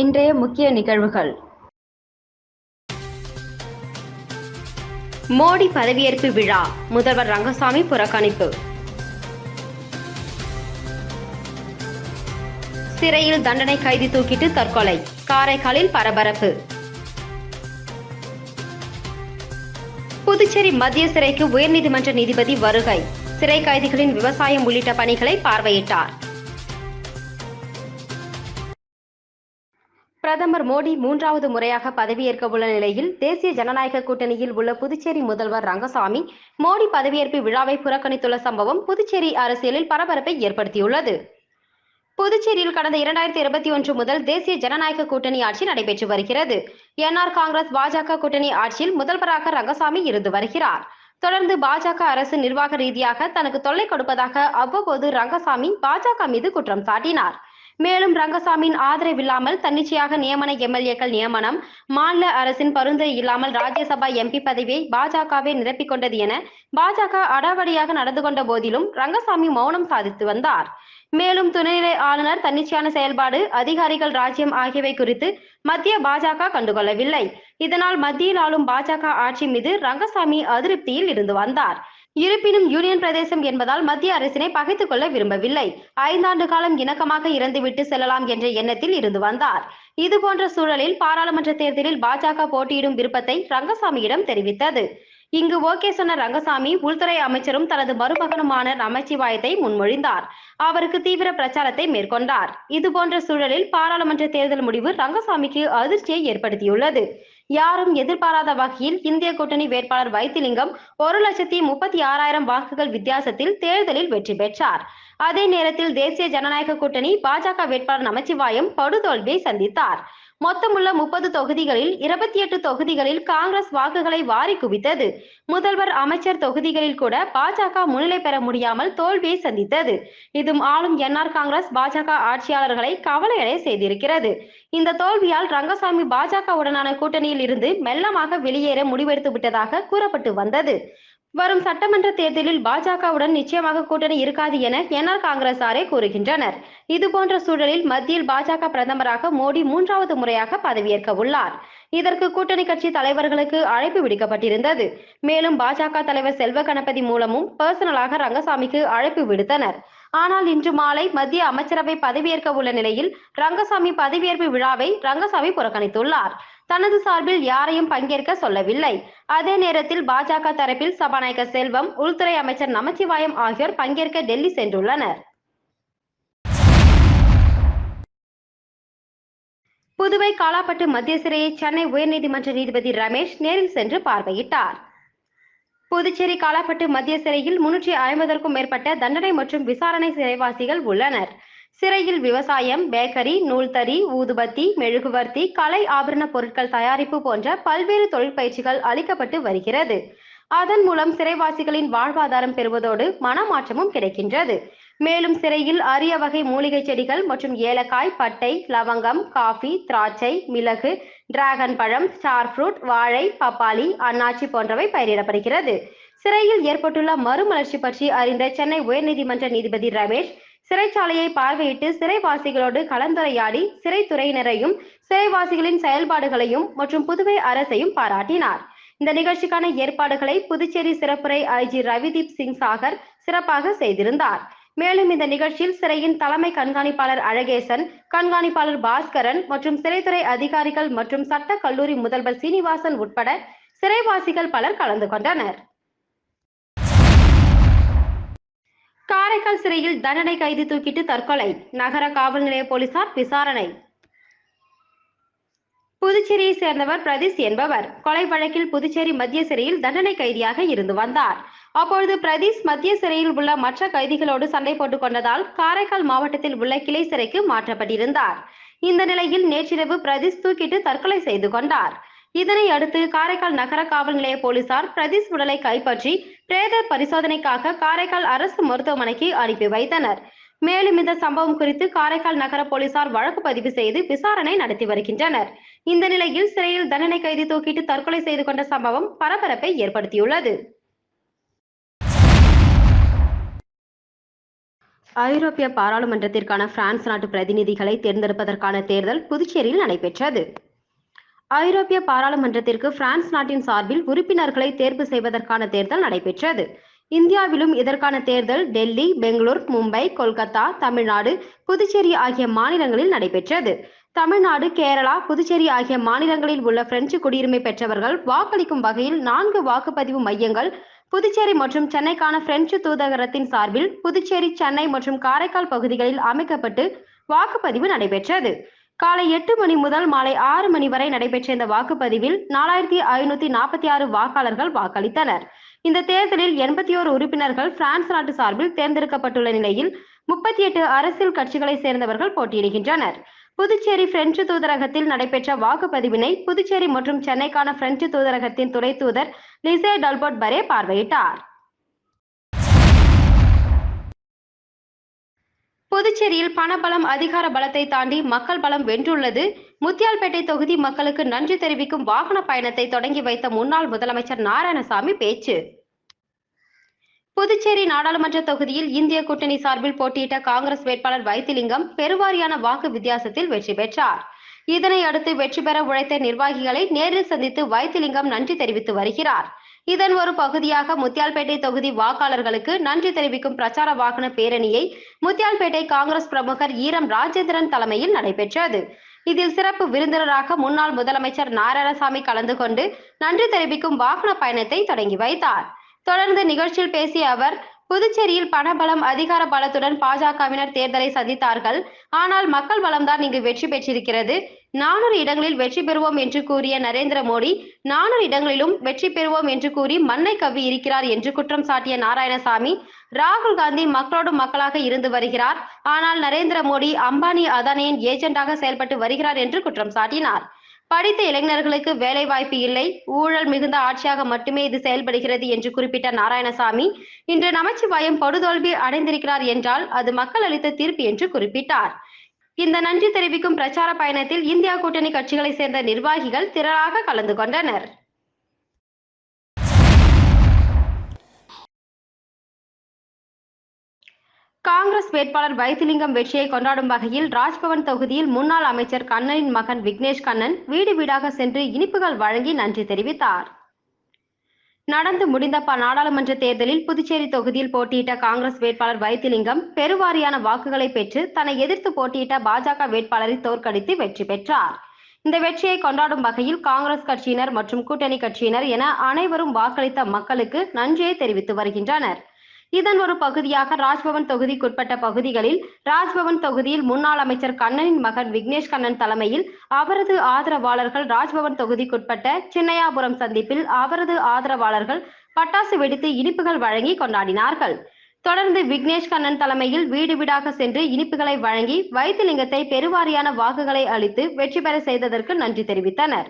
இன்றைய முக்கிய நிகழ்வுகள். மோடி பதவியேற்பு விழா முதல்வர் ரங்கசாமி புறக்கணிப்பு. சிறையில் தண்டனை கைதி தூக்கிட்டு தற்கொலை காரைக்காலில் பரபரப்பு. புதுச்சேரி மத்திய சிறைக்கு உயர்நீதிமன்ற நீதிபதி வருகை சிறை கைதிகளின் விவசாயம் உள்ளிட்ட பணிகளை பார்வையிட்டார். பிரதமர் மோடி மூன்றாவது முறையாக பதவியேற்க உள்ள நிலையில் தேசிய ஜனநாயக கூட்டணியில் உள்ள புதுச்சேரி முதல்வர் ரங்கசாமி மோடி பதவியேற்பு விழாவை புறக்கணித்துள்ள சம்பவம் புதுச்சேரி அரசியலில் பரபரப்பை ஏற்படுத்தியுள்ளது. புதுச்சேரியில் கடந்த இரண்டாயிரத்தி இருபத்தி ஒன்று முதல் தேசிய ஜனநாயக கூட்டணி ஆட்சி நடைபெற்று வருகிறது. என்ஆர் காங்கிரஸ் பாஜக கூட்டணி ஆட்சியில் முதல்வராக ரங்கசாமி இருந்து வருகிறார். தொடர்ந்து பாஜக அரசு நிர்வாக ரீதியாக தனக்கு தொல்லை கொடுப்பதாக அவ்வப்போது ரங்கசாமி பாஜக மீது குற்றம் சாட்டினார். மேலும் ரங்கசாமியின் ஆதரவில்லாமல் தன்னிச்சையாக நியமன எம்எல்ஏக்கள் நியமனம் மாநில அரசின் பரிந்துரை இல்லாமல் ராஜ்யசபா எம்பி பதவியை பாஜகவே நிரப்பிக் கொண்டது என பாஜக அடாவடியாக நடந்து கொண்ட போதிலும் ரங்கசாமி மௌனம் சாதித்து வந்தார். மேலும் துணைநிலை ஆளுநர் தன்னிச்சையான செயல்பாடு அதிகாரிகள் ராஜ்யம் ஆகியவை குறித்து மத்திய பாஜக கண்டுகொள்ளவில்லை. இதனால் மத்தியில் ஆளும் பாஜக ஆட்சி மீது ரங்கசாமி அதிருப்தியில் இருந்து வந்தார். இருப்பினும் யூனியன் பிரதேசம் என்பதால் மத்திய அரசினை பகைத்துக் கொள்ள விரும்பவில்லை. ஐந்தாண்டு காலம் இணக்கமாக இறந்துவிட்டு செல்லலாம் என்ற எண்ணத்தில் இருந்து வந்தார். இதுபோன்ற சூழலில் பாராளுமன்ற தேர்தலில் பாஜக போட்டியிடும் விருப்பத்தை ரங்கசாமியிடம் தெரிவித்தது. இங்கு ஓகே சொன்ன ரங்கசாமி உள்துறை அமைச்சரும் தனது மருமகனுமான நமச்சிவாயத்தை முன்மொழிந்தார். அவருக்கு தீவிர பிரச்சாரத்தை மேற்கொண்டார். இதுபோன்ற சூழலில் பாராளுமன்ற தேர்தல் முடிவு ரங்கசாமிக்கு அதிர்ச்சியை ஏற்படுத்தியுள்ளது. யாரும் எதிர்பாராத வகையில் இந்திய கூட்டணி வேட்பாளர் வைத்திலிங்கம் ஒரு லட்சத்தி முப்பத்தி ஆறாயிரம் வாக்குகள் வித்தியாசத்தில் தேர்தலில் வெற்றி பெற்றார். அதே நேரத்தில் தேசிய ஜனநாயக கூட்டணி பாஜக வேட்பாளர் நமச்சிவாயம் படுதோல்வியை சந்தித்தார். மொத்தமுள்ள முப்பது தொகுதிகளில் இருபத்தி எட்டு தொகுதிகளில் காங்கிரஸ் வாக்குகளை வாரி குவித்தது. முதல்வர் அமைச்சர் தொகுதிகளில் கூட பாஜக முன்னிலை பெற முடியாமல் தோல்வியை சந்தித்தது. இதும் ஆளும் என்ஆர் காங்கிரஸ் பாஜக ஆட்சியாளர்களை கவலையடைய செய்திருக்கிறது. இந்த தோல்வியால் ரங்கசாமி பாஜகவுடனான கூட்டணியில் இருந்து மெல்லமாக வெளியேற முடிவெடுத்து விட்டதாக கூறப்பட்டு வந்தது. வரும் சட்டமன்ற தேர்தலில் பாஜகவுடன் நிச்சயமாக கூட்டணி இருக்காது என என்ஆர் காங்கிரசாரே கூறுகின்றனர். இதுபோன்ற சூழலில் மத்தியில் பாஜக பிரதமராக மோடி மூன்றாவது முறையாக பதவியேற்க உள்ளார். இதற்கு கூட்டணி கட்சி தலைவர்களுக்கு அழைப்பு விடுக்கப்பட்டிருந்தது. மேலும் பாஜக தலைவர் செல்வ கணபதி மூலமும் பர்சனலாக ரங்கசாமிக்கு அழைப்பு விடுத்தனர். ஆனால் இன்று மாலை மத்திய அமைச்சரவை பதவியேற்க உள்ள நிலையில் ரங்கசாமி பதவியேற்பு விழாவை ரங்கசாமி புறக்கணித்துள்ளார். தனது சார்பில் யாரையும் பங்கேற்க சொல்லவில்லை. அதே நேரத்தில் பாஜக தரப்பில் சபாநாயகர் செல்வம் உள்துறை அமைச்சர் நமச்சிவாயம் ஆகியோர் பங்கேற்க டெல்லி சென்றுள்ளனர். புதுவை காலாப்பட்டு மத்திய சிறையை சென்னை உயர்நீதிமன்ற நீதிபதி ரமேஷ் நேரில் சென்று பார்வையிட்டார். புதுச்சேரி காலாப்பட்டு மத்திய சிறையில் முன்னூற்றி ஐம்பதற்கும் மேற்பட்ட தண்டனை மற்றும் விசாரணை சிறைவாசிகள் உள்ளனர். சிறையில் விவசாயம் பேக்கரி நூல்தறி ஊதுபத்தி மெழுகுவர்த்தி கலை ஆபரண பொருட்கள் தயாரிப்பு போன்ற பல்வேறு தொழிற்பயிற்சிகள் அளிக்கப்பட்டு வருகிறது. அதன் மூலம் சிறைவாசிகளின் வாழ்வாதாரம் பெறுவதோடு மனமாற்றமும் கிடைக்கின்றது. மேலும் சிறையில் அரிய வகை மூலிகை செடிகள் மற்றும் ஏலக்காய் பட்டை லவங்கம் காஃபி திராட்சை மிளகு டிராகன் பழம் ஸ்டார் ஃப்ரூட் வாழை பப்பாளி அன்னாச்சி போன்றவை பயிரிடப்படுகிறது. சிறையில் ஏற்பட்டுள்ள மறுமலர்ச்சி பற்றி அறிந்த சென்னை உயர்நீதிமன்ற நீதிபதி ரமேஷ் சிறைச்சாலையை பார்வையிட்டு சிறைவாசிகளோடு கலந்துரையாடி சிறைத்துறையினரையும் சிறைவாசிகளின் செயல்பாடுகளையும் மற்றும் புதுவை அரசையும் பாராட்டினார். இந்த நிகழ்ச்சிக்கான ஏற்பாடுகளை புதுச்சேரி சிறப்புரை ஐஜி ரவிதீப் சிங் சாகர் சிறப்பாக செய்திருந்தார். மேலும் இந்த நிகழ்ச்சியில் சிறையின் தலைமை கண்காணிப்பாளர் அழகேசன் கண்காணிப்பாளர் பாஸ்கரன் மற்றும் சிறைத்துறை அதிகாரிகள் மற்றும் சட்ட கல்லூரி முதல்வர் சீனிவாசன் உட்பட சிறைவாசிகள் பலர் கலந்து கொண்டனர். காரைக்கால் சிறையில் தண்டனை கைது தூக்கிட்டு தற்கொலை நகர காவல் நிலைய போலீசார் விசாரணை. புதுச்சேரியை சேர்ந்தவர் பிரதீஷ் என்பவர். கொலை வழக்கில் புதுச்சேரி மத்திய சிறையில் தண்டனை கைதியாக இருந்து வந்தார். அப்பொழுது பிரதீஷ் மத்திய சிறையில் உள்ள மற்ற கைதிகளோடு சண்டை போட்டுக் கொண்டதால் காரைக்கால் மாவட்டத்தில் உள்ள கிளை சிறைக்கு மாற்றப்பட்டிருந்தார். இந்த நிலையில் நேற்றிரவு பிரதீஷ் தூக்கிட்டு தற்கொலை செய்து கொண்டார். இதனை அடுத்து காரைக்கால் நகர காவல் நிலைய போலீசார் பிரதீஷ் உடலை கைப்பற்றி பிரேத பரிசோதனைக்காக காரைக்கால் அரசு மருத்துவமனைக்கு அனுப்பி வைத்தனர். மேலும் இந்த சம்பவம் குறித்து காரைக்கால் நகர போலீசார் வழக்கு பதிவு செய்து விசாரணை நடத்தி வருகின்றனர். இந்த நிலையில் சிறையில் தண்டனை கைதி தூக்கிட்டு தற்கொலை செய்து கொண்ட சம்பவம் பரபரப்பை ஏற்படுத்தியுள்ளது. ஐரோப்பிய பாராளுமன்றத்திற்கான பிரான்ஸ் நாட்டு பிரதிநிதிகளை தேர்ந்தெடுப்பதற்கான தேர்தல் புதுச்சேரியில் நடைபெற்றது. ஐரோப்பிய பாராளுமன்றத்திற்கு பிரான்ஸ் நாட்டின் சார்பில் உறுப்பினர்களை தேர்வு செய்வதற்கான தேர்தல் நடைபெற்றது. இந்தியாவிலும் இதற்கான தேர்தல் டெல்லி பெங்களூர் மும்பை கொல்கத்தா தமிழ்நாடு புதுச்சேரி ஆகிய மாநிலங்களில் நடைபெற்றது. தமிழ்நாடு கேரளா புதுச்சேரி ஆகிய மாநிலங்களில் உள்ள பிரெஞ்சு குடியுரிமை பெற்றவர்கள் வாக்களிக்கும் வகையில் நான்கு வாக்குப்பதிவு மையங்கள் புதுச்சேரி மற்றும் சென்னைக்கான பிரெஞ்சு தூதரகத்தின் சார்பில் புதுச்சேரி சென்னை மற்றும் காரைக்கால் பகுதிகளில் அமைக்கப்பட்டு வாக்குப்பதிவு நடைபெற்றது. காலை எட்டு மணி முதல் மாலை ஆறு மணி வரை நடைபெற்ற இந்த வாக்குப்பதிவில் நாலாயிரத்தி ஐநூத்தி நாற்பத்தி ஆறு வாக்காளர்கள் வாக்களித்தனர். இந்த தேர்தலில் எண்பத்தி ஓரு உறுப்பினர்கள் பிரான்ஸ் நாட்டு சார்பில் தேர்ந்தெடுக்கப்பட்டுள்ள நிலையில் முப்பத்தி எட்டு அரசியல் கட்சிகளை சேர்ந்தவர்கள் போட்டியிடுகின்றனர். புதுச்சேரி பிரெஞ்சு தூதரகத்தில் நடைபெற்ற வாக்குப்பதிவினை புதுச்சேரி மற்றும் சென்னைக்கான பிரெஞ்சு தூதரகத்தின் துணை தூதர் லிசே டல்போட் பரே பார்வையிட்டார். புதுச்சேரியில் பணபலம் அதிகார பலத்தை தாண்டி மக்கள் பலம் வென்றுள்ளது. முத்தியால்பேட்டை தொகுதி மக்களுக்கு நன்றி தெரிவிக்கும் வாகன பயணத்தை தொடங்கி வைத்த முன்னாள் முதலமைச்சர் நாராயணசாமி பேச்சு. புதுச்சேரி நாடாளுமன்ற தொகுதியில் இந்திய கூட்டணி சார்பில் போட்டியிட்ட காங்கிரஸ் வேட்பாளர் வைத்திலிங்கம் பெருவாரியான வாக்கு வித்தியாசத்தில் வெற்றி பெற்றார். இதனை அடுத்து வெற்றி பெற உழைத்த நிர்வாகிகளை நேரில் சந்தித்து வைத்திலிங்கம் நன்றி தெரிவித்து வருகிறார். இதன் ஒரு பகுதியாக முத்தியால்பேட்டை தொகுதி வாக்காளர்களுக்கு நன்றி தெரிவிக்கும் பிரச்சார வாகன பேரணியை முத்தியால்பேட்டை காங்கிரஸ் பிரமுகர் ஈரம் ராஜேந்திரன் தலைமையில் நடைபெற்றது. இதில் சிறப்பு விருந்தினராக முன்னாள் முதலமைச்சர் நாராயணசாமி கலந்து கொண்டு நன்றி தெரிவிக்கும் வாகன பயணத்தை தொடங்கி வைத்தார். தொடர்ந்து நிகழ்ச்சியில் பேசிய அவர் புதுச்சேரியில் பணபலம் அதிகார பலத்துடன் பாஜகவினர் தேர்தலை சந்தித்தார்கள். ஆனால் மக்கள் பலம்தான் இங்கு வெற்றி பெற்றிருக்கிறது. நானூறு இடங்களில் வெற்றி பெறுவோம் என்று கூறிய நரேந்திர மோடி நானூறு இடங்களிலும் வெற்றி பெறுவோம் என்று கூறி மண்ணை கவ்வி இருக்கிறார் என்று குற்றம் சாட்டிய நாராயணசாமி ராகுல் காந்தி மக்களோடு மக்களாக இருந்து வருகிறார். ஆனால் நரேந்திர மோடி அம்பானி அதானியின் ஏஜென்டாக செயல்பட்டு வருகிறார் என்று குற்றம் சாட்டினார். படித்த இளைஞர்களுக்கு வேலை வாய்ப்பு இல்லை. ஊழல் மிகுந்த ஆட்சியாக மட்டுமே இது செயல்படுகிறது என்று குறிப்பிட்ட நாராயணசாமி இன்று நமச்சிவாயம் படுதோல்வி அடைந்திருக்கிறார் என்றால் அது மக்கள் அளித்த தீர்ப்பு என்று குறிப்பிட்டார். இந்த நன்றி தெரிவிக்கும் பிரச்சார பயணத்தில் இந்தியா கூட்டணி கட்சிகளை சேர்ந்த நிர்வாகிகள் திரளாக கலந்து கொண்டனர். காங்கிரஸ் வேட்பாளர் வைத்திலிங்கம் வெற்றியை கொண்டாடும் வகையில் ராஜ்பவன் தொகுதியில் முன்னாள் அமைச்சர் கண்ணனின் மகன் விக்னேஷ் கண்ணன் வீடு வீடாக சென்று இனிப்புகள் வழங்கி நன்றி தெரிவித்தார். நடந்து முடிந்த ப நாடாளுமன்ற தேர்தலில் புதுச்சேரி தொகுதியில் போட்டியிட்ட காங்கிரஸ் வேட்பாளர் வைத்திலிங்கம் பெருவாரியான வாக்குகளை பெற்று தன்னை எதிர்த்து போட்டியிட்ட பாஜக வேட்பாளரை தோற்கடித்து வெற்றி பெற்றார். இந்த வெற்றியை கொண்டாடும் வகையில் காங்கிரஸ் கட்சியினர் மற்றும் கூட்டணி கட்சியினர் என அனைவரும் வாக்களித்த மக்களுக்கு நன்றியை தெரிவித்து வருகின்றனர். இதன் ஒரு பகுதியாக ராஜ்பவன் தொகுதிக்குட்பட்ட பகுதிகளில் ராஜ்பவன் தொகுதியில் முன்னாள் அமைச்சர் கண்ணனின் மகன் விக்னேஷ் கண்ணன் தலைமையில் அவரது ஆதரவாளர்கள் ராஜ்பவன் தொகுதிக்குட்பட்ட சின்னையாபுரம் சந்திப்பில் அவரது ஆதரவாளர்கள் பட்டாசு வெடித்து இனிப்புகள் வழங்கி கொண்டாடினார்கள். தொடர்ந்து விக்னேஷ் கண்ணன் தலைமையில் வீடு வீடாக சென்று இனிப்புகளை வழங்கி வைத்திலிங்கத்தை பெருவாரியான வாக்குகளை அளித்து வெற்றி பெற செய்ததற்கு நன்றி தெரிவித்தனர்.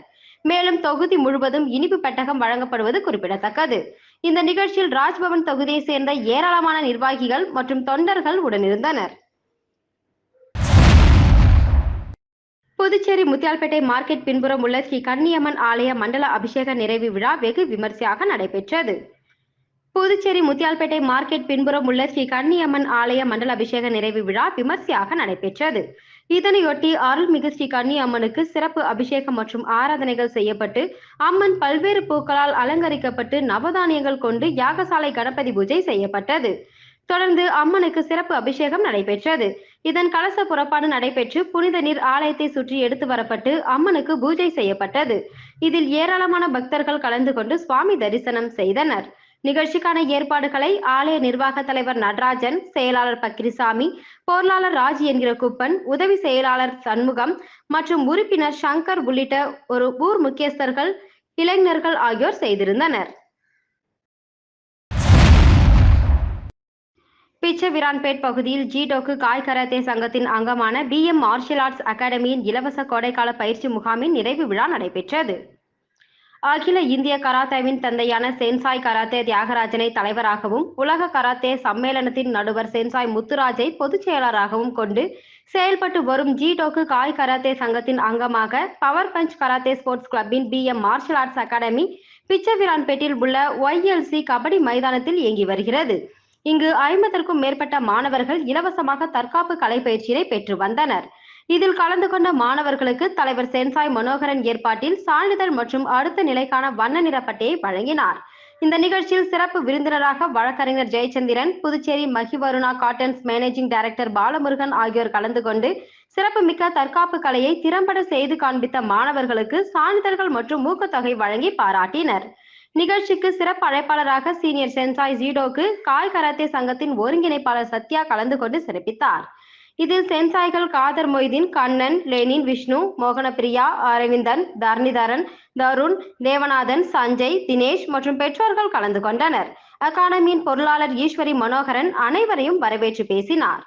மேலும் தொகுதி முழுவதும் இனிப்பு பெட்டகம் வழங்கப்படுவது குறிப்பிடத்தக்கது. இந்த நிகழ்ச்சியில் ராஜ்பவன் தொகுதியை சேர்ந்த ஏராளமான நிர்வாகிகள் மற்றும் தொண்டர்கள் உடனிருந்தனர். புதுச்சேரி முத்தியால்பேட்டை மார்க்கெட் பின்புறம் உள்ள ஸ்ரீ கன்னியம்மன் ஆலய மண்டல அபிஷேக நிறைவு விழா வெகு விமர்சையாக நடைபெற்றது. புதுச்சேரி முத்தியால்பேட்டை மார்க்கெட் பின்புறம் உள்ள ஸ்ரீ கன்னியம்மன் ஆலய மண்டல அபிஷேக நிறைவு விழா விமர்சையாக நடைபெற்றது. இதனையொட்டி அருள்மிகு ஸ்ரீ கன்னி அம்மனுக்கு சிறப்பு அபிஷேகம் மற்றும் ஆராதனைகள் செய்யப்பட்டு அம்மன் பல்வேறு பூக்களால் அலங்கரிக்கப்பட்டு நவதானியங்கள் கொண்டு யாகசாலை கணபதி பூஜை செய்யப்பட்டது. தொடர்ந்து அம்மனுக்கு சிறப்பு அபிஷேகம் நடைபெற்றது. இதன் கலச புறப்பாடு நடைபெற்று புனித நீர் ஆலயத்தை சுற்றி எடுத்து வரப்பட்டு அம்மனுக்கு பூஜை செய்யப்பட்டது. இதில் ஏராளமான பக்தர்கள் கலந்து கொண்டு சுவாமி தரிசனம் செய்தனர். நிகழ்ச்சிக்கான ஏற்பாடுகளை ஆலய நிர்வாக தலைவர் நடராஜன் செயலாளர் பக்கிரிசாமி பொருளாளர் ராஜ் என்கிற குப்பன் உதவி செயலாளர் சண்முகம் மற்றும் உறுப்பினர் சங்கர் உள்ளிட்ட ஒரு ஊர் முக்கியஸ்தர்கள் இளைஞர்கள் ஆகியோர் செய்திருந்தனர். பிச்சவிரான்பேட் பகுதியில் ஜிடோக்கு காய் கராத்தே சங்கத்தின் அங்கமான பி எம் மார்ஷியல் ஆர்ட்ஸ் அகாடமியின் இலவச கோடைக்கால பயிற்சி முகாமின் நிறைவு விழா நடைபெற்றது. அகில இந்திய கராத்தேவின் தந்தையான சென்சாய் கராத்தே தியாகராஜனை தலைவராகவும் உலக கராத்தே சம்மேளனத்தின் நடுவர் சென்சாய் முத்துராஜை பொதுச் செயலராகவும் கொண்டு செயல்பட்டு வரும் ஜி டோக்கு காய் கராத்தே சங்கத்தின் அங்கமாக power punch karate sports கிளப்பின் P M martial arts academy பிச்சவிரான்பேட்டில் உள்ள ஒய்எல்சி கபடி மைதானத்தில் இயங்கி வருகிறது. இங்கு ஐம்பதற்கும் மேற்பட்ட மாணவர்கள் இலவசமாக தற்காப்பு கலை பயிற்சியினை பெற்று வந்தனர். இதில் கலந்து கொண்ட மாணவர்களுக்கு தலைவர் சென்சாய் மனோகரன் ஏற்பாட்டில் சான்றிதழ் மற்றும் அடுத்த நிலைக்கான வண்ண நிறப்பட்டையை வழங்கினார். இந்த நிகழ்ச்சியில் சிறப்பு விருந்தினராக வழக்கறிஞர் Jayachandran Puducherry Magivaruna cottons managing director Balamurugan ஆகியோர் கலந்து கொண்டு சிறப்புமிக்க தற்காப்பு கலையை திறம்பட செய்து காண்பித்த மாணவர்களுக்கு சான்றிதழ்கள் மற்றும் ஊக்கத்தொகை வழங்கி பாராட்டினர். நிகழ்ச்சிக்கு சிறப்பு அழைப்பாளராக சீனியர் சென்சாய் ஜீடோக்கு காய் கராத்தே சங்கத்தின் ஒருங்கிணைப்பாளர் சத்யா கலந்து கொண்டு சிறப்பித்தார். இதில் சென்சாய்கள் காதர் மொய்தீன் கண்ணன் லெனின் விஷ்ணு மோகனப்பிரியா அரவிந்தன் தர்ணிதரன் தருண் தேவநாதன் சஞ்சய் தினேஷ் மற்றும் பெற்றோர்கள் கலந்து கொண்டனர். அகாடமியின் பொருளாளர் ஈஸ்வரி மனோகரன் அனைவரையும் வரவேற்று பேசினார்.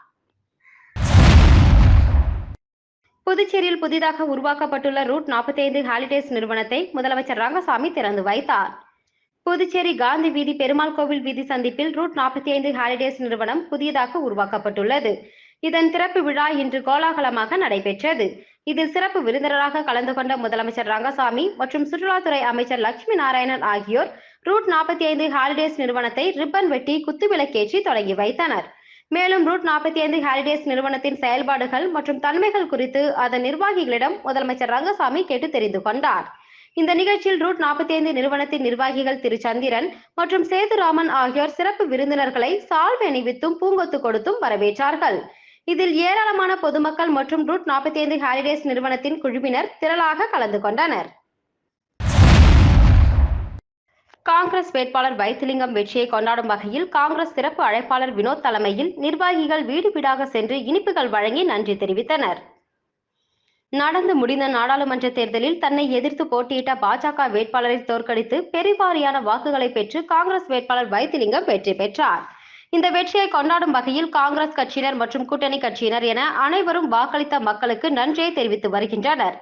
புதுச்சேரியில் புதிதாக உருவாக்கப்பட்டுள்ள ரூட் நாற்பத்தி ஐந்து ஹாலிடேஸ் நிறுவனத்தை முதலமைச்சர் ரங்கசாமி திறந்து வைத்தார். புதுச்சேரி காந்தி வீதி பெருமாள் கோவில் வீதி சந்திப்பில் ரூட் நாற்பத்தி ஐந்து ஹாலிடேஸ் நிறுவனம் புதியதாக உருவாக்கப்பட்டுள்ளது. இதன் திறப்பு விழா இன்று கோலாகலமாக நடைபெற்றது. இதில் சிறப்பு விருந்தினராக கலந்து கொண்ட முதலமைச்சர் ரங்கசாமி மற்றும் சுற்றுலாத்துறை அமைச்சர் லட்சுமி நாராயணன் ஆகியோர் ரூட் நாற்பத்தி ஐந்து ஹாலிடேஸ் நிறுவனத்தை ரிப்பன் வெட்டி குத்துவிளக்கேற்றி தொடங்கி வைத்தனர். மேலும் ரூட் நாற்பத்தி ஐந்து ஹாலிடேஸ் நிறுவனத்தின் செயல்பாடுகள் மற்றும் தன்மைகள் குறித்து அதன் நிர்வாகிகளிடம் முதலமைச்சர் ரங்கசாமி கேட்டு தெரிந்து கொண்டார். இந்த நிகழ்ச்சியில் ரூட் நாற்பத்தி ஐந்து நிறுவனத்தின் நிர்வாகிகள் திரு சந்திரன் மற்றும் சேதுராமன் ஆகியோர் சிறப்பு விருந்தினர்களை சால்வை அணிவித்தும் பூங்கொத்து கொடுத்தும் வரவேற்றார்கள். இதில் ஏராளமான பொதுமக்கள் மற்றும் ரூட் நாற்பத்தி ஐந்து ஹாலிடேஸ் நிறுவனத்தின் குழுவினர் திரளாக கலந்து கொண்டனர். காங்கிரஸ் வேட்பாளர் வைத்திலிங்கம் வெற்றியை கொண்டாடும் வகையில் காங்கிரஸ் சிறப்பு அழைப்பாளர் வினோத் தலைமையில் நிர்வாகிகள் வீடு வீடாக சென்று இனிப்புகள் வழங்கி நன்றி தெரிவித்தனர். நடந்து முடிந்த நாடாளுமன்ற தேர்தலில் தன்னை எதிர்த்து போட்டியிட்ட பாஜக வேட்பாளரை தோற்கடித்து பெருவாரியான வாக்குகளை பெற்று காங்கிரஸ் வேட்பாளர் வைத்திலிங்கம் வெற்றி பெற்றார். இந்த வெற்றியை கொண்டாடும் வகையில் காங்கிரஸ் கட்சியினர் மற்றும் கூட்டணி கட்சியினர் என அனைவரும் வாக்களித்த மக்களுக்கு நன்றியை தெரிவித்து வருகின்றனர்.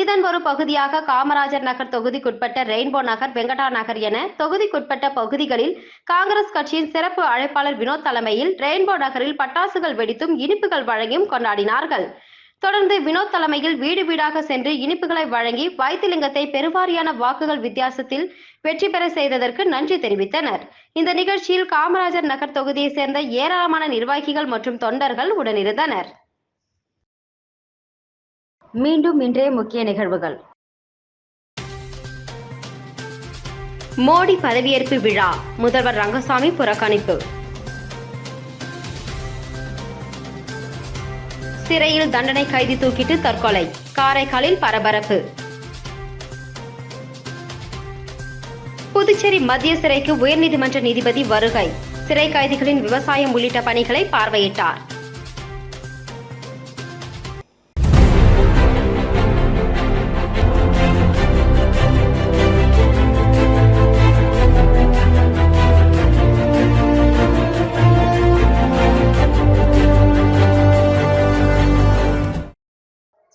இதன் ஒரு பகுதியாக காமராஜர் நகர் தொகுதிக்குட்பட்ட ரெயின்போ நகர் வெங்கடா நகர் என தொகுதிக்குட்பட்ட பகுதிகளில் காங்கிரஸ் கட்சியின் சிறப்பு அழைப்பாளர் வினோத் தலைமையில் ரெயின்போ நகரில் பட்டாசுகள் வெடித்தும் இனிப்புகள் வழங்கியும் கொண்டாடினார்கள். தொடர்ந்து வினோத் தலைமையில் வீடு வீடாக சென்று இனிப்புகளை வழங்கி வைத்திலிங்கத்தை பெருவாரியான வாக்குகள் வித்தியாசத்தில் வெற்றி பெற செய்ததற்கு நன்றி தெரிவித்தனர். இந்த நிகழ்ச்சியில் காமராஜர் நகர் தொகுதியை சேர்ந்த ஏராளமான நிர்வாகிகள் மற்றும் தொண்டர்கள் உடனிருந்தனர். மீண்டும் இன்றைய முக்கிய நிகழ்வுகள். மோடி பதவியேற்பு விழா முதல்வர் ரங்கசாமி புறக்கணிப்பு. சிறையில் தண்டனை கைதி தூக்கிட்டு தற்கொலை காரைக்காலில் பரபரப்பு. புதுச்சேரி மத்திய சிறைக்கு உயர்நீதிமன்ற நீதிபதி வருகை. சிறை கைதிகளின் விவசாயம் உள்ளிட்ட பணிகளை பார்வையிட்டார்.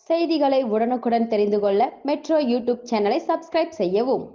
செய்திகளை உடனுக்குடன் தெரிந்து கொள்ள மெட்ரோ யூடியூப் சேனலை சப்ஸ்கிரைப் செய்யவும்.